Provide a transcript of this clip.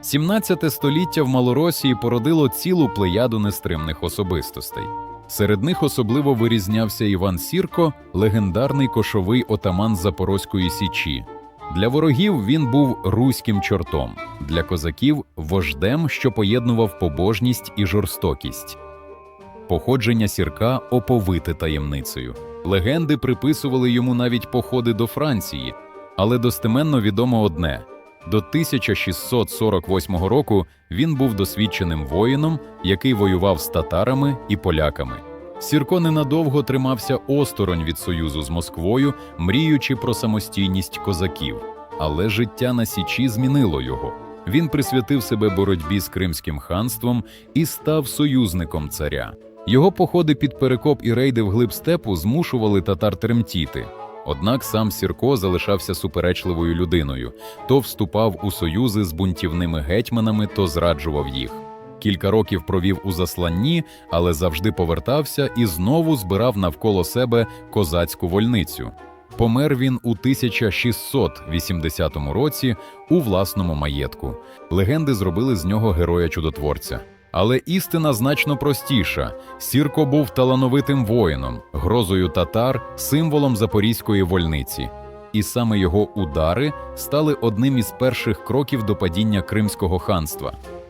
17 століття в Малоросії породило цілу плеяду нестримних особистостей. Серед них особливо вирізнявся Іван Сірко, легендарний кошовий отаман Запорозької січі. Для ворогів він був руським чортом, для козаків вождем, що поєднував побожність і жорстокість. Походження сірка оповите таємницею. Легенди приписували йому навіть походи до Франції, але достеменно відомо одне: до 1648 року він був досвідченим воїном, який воював з татарами і поляками. Сірко ненадовго тримався осторонь від союзу з Москвою, мріючи про самостійність козаків. Але життя на Січі змінило його. Він присвятив себе боротьбі з Кримським ханством і став союзником царя. Його походи під перекоп і рейди вглиб степу змушували татар тремтіти. Однак сам Сірко залишався суперечливою людиною, то вступав у союзи з бунтівними гетьманами, то зраджував їх. Кілька років провів у засланні, але завжди повертався і знову збирав навколо себе козацьку вольницю. Помер він у 1680 році у власному маєтку. Легенди зробили з нього героя-чудотворця. Але істина значно простіша. Сірко був талановитим воїном, грозою татар, символом запорізької вольниці. І саме його удари стали одним із перших кроків до падіння Кримського ханства.